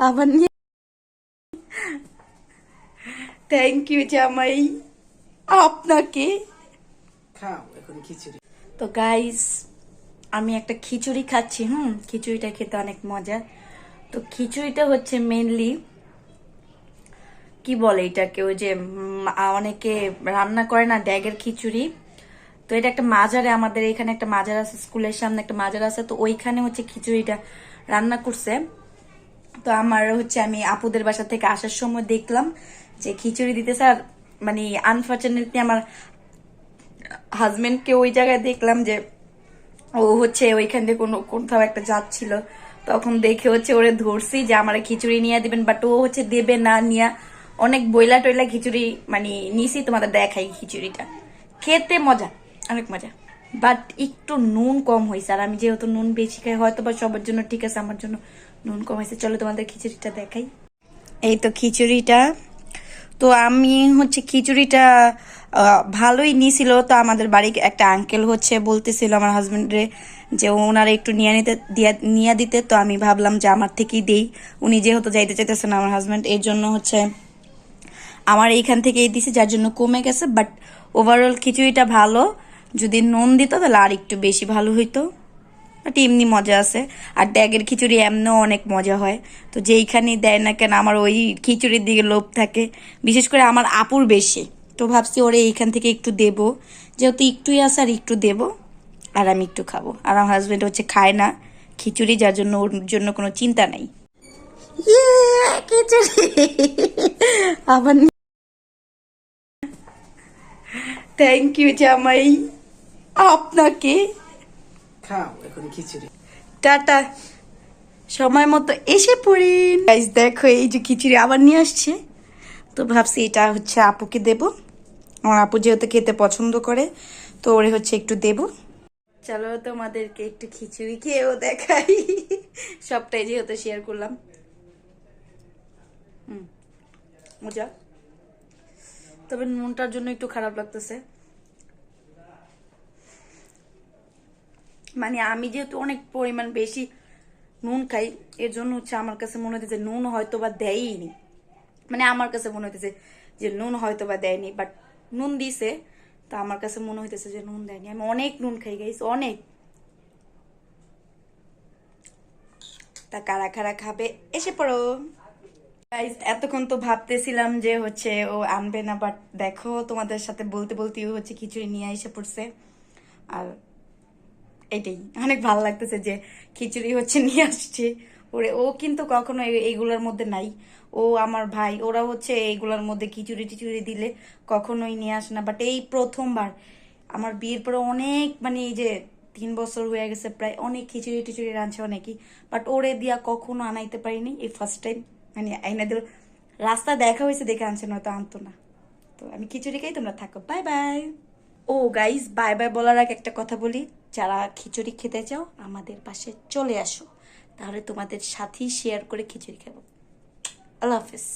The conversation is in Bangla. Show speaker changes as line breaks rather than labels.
আবার নিয়ে থ্যাংক ইউ জামাই আপনাকে
খিচুড়ি
তো গাইস আমি একটা খিচুড়ি খাচ্ছি হুম? খিচুড়িটা খেতে অনেক মজা। তো খিচুড়িটা হচ্ছে মেনলি কি বলে এটাকে? ওই যে অনেকে রান্না করে না ড্যাগের খিচুড়ি। তো এটা একটা মাজারে আমাদের এখানে একটা মাজার আছে স্কুলের সামনে একটা মাজার আছে। তো ওইখানে হচ্ছে খিচুড়িটা রান্না করছে। তো আমার হচ্ছে আমি আপুদের বাসা থেকে আসার সময় দেখলাম যে খিচুড়ি দিতে স্যার মানে আনফর্চুনেটলি আমার হাজবেন্ডকে ওই জায়গায় দেখলাম যে ও হচ্ছে ওইখান থেকে কোনো, কোথাও একটা যাচ্ছিল। তখন দেখে হচ্ছে ওরে ধরছি যে আমার খিচুড়ি নিয়ে দিবেন বাট ও হচ্ছে দেবে না নিয়া অনেক বইলা টইলা খিচুড়ি মানে নিছি, তোমাদের দেখাই খিচুড়িটা। খেতে মজা, অনেক মজা। বাট একটু নুন কম হয়েছে আর আমি যেহেতু নুন বেশি খাই হয়তো বা সবার জন্য ঠিক আছে, আমার জন্য নুন কমাইছে। চলো তোমাদের খিচুড়িটা দেখাই। এই তো খিচুড়িটা। তো আমি হচ্ছে খিচুড়িটা ভালোই নিয়েছিল তো আমাদের বাড়ির একটা আঙ্কেল হচ্ছে বলতেছিল আমার হাজবেন্ডরে যে ওনারা একটু নিয়ে নিতে, দিয়া- নিয়ে দিতে। তো আমি ভাবলাম যে আমার থেকেই দেই। উনি যেহেতু যাইতে চাইতেছে না আমার হাজব্যান্ড এর জন্য হচ্ছে আমার এইখান থেকেই দিছে, যার জন্য কমে গেছে। বাট ওভারঅল খিচুড়িটা ভালো। যদি নুন দিত তাহলে আর একটু বেশি ভালো হইতো। বাট এমনি মজা আছে। আর ড্যাগের খিচুড়ি এমনিও অনেক মজা হয়। তো যেইখানেই দেয় না কেন আমার ওই খিচুড়ির দিকে লোভ থাকে। বিশেষ করে আমার আপুর বেশি। তো ভাবছি ওরে এইখান থেকে একটু দেব। যেহেতু একটুই আছে আর একটু দেব। আর আমি একটু খাব। আর আমার হাজব্যান্ড হচ্ছে খায় না খিচুড়ি যার জন্য ওর জন্য কোনো চিন্তা নাই। ইয়ে, খিচুড়ি। আবার থ্যাংক ইউ জামাই। আপনাকে
খাও, এখন খিচুড়ি।
টাটা। সময় মতো এসে পড়েন গাইজ দেখো, এই যে খিচুড়ি আবার নিয়ে আসছে। তো ভাবছি এটা হচ্ছে আপুকে দেব। আমার আপু যেহেতু খেতে পছন্দ করে, তো ওরে হচ্ছে একটু দেব। চলো তোমাদেরকে একটু খিচুড়ি খেয়েও দেখাই। সবটাই যেহেতু শেয়ার করলাম। হুম মজা তবে নুনটার জন্য একটু খারাপ লাগতেছে। মানে আমি যেহেতু অনেক পরিমাণ বেশি নুন খাই, এর জন্য হচ্ছে আমার কাছে মনে হতেছে নুন হয়তো বা দেয়নি মানে আমার কাছে মনে হইতেছে যে নুন হয়তো বা দেয়নি বাট নুন দিছে, তা আমার কাছে মনে হইতেছে যে নুন দেয়নি। আমি অনেক নুন খাই গাইস অনেক। তা কারা কারা খাবে, এসে পড়ো। গাইস এতক্ষণ তো ভাবতেছিলাম যে হচ্ছে ও আনবে না বাট দেখো তোমাদের সাথে বলতে বলতেই হচ্ছে খিচুড়ি নিয়ে এসে পড়ছে। আর এটাই। অনেক ভালো লাগতেছে যে খিচুড়ি হচ্ছে নিয়ে আসছে। ওরে, ও কিন্তু কখনো এই- এইগুলোর মধ্যে নাই। ও আমার ভাই, ওরা হচ্ছে এইগুলোর মধ্যে খিচুড়ি টিচুড়ি দিলে কখনোই নিয়ে আসে না। বাট এই প্রথমবার আমার বিয়ের পরে অনেক মানে এই যে তিন বছর হয়ে গেছে প্রায়, অনেক খিচুড়ি টিচুড়ি রাঁধছে অনেকই। বাট ওরে দিয়া কখনো আনাইতে পারিনি এই ফার্স্ট টাইম মানে আইনা দিল। রাস্তা দেখা হয়েছে দেখে আনছে না নয়তো আনতো না। তো আমি খিচুড়ি খাই, তোমরা থাকো। বাই বাই ও গাইজ বাই বাই বলার আগে একটা কথা বলি। যারা খিচুড়ি খেতে চাও, আমাদের পাশে চলে আসো। তাহলে তোমাদের সাথেই শেয়ার করে খিচুড়ি খাব। আল্লাহ হাফিজ।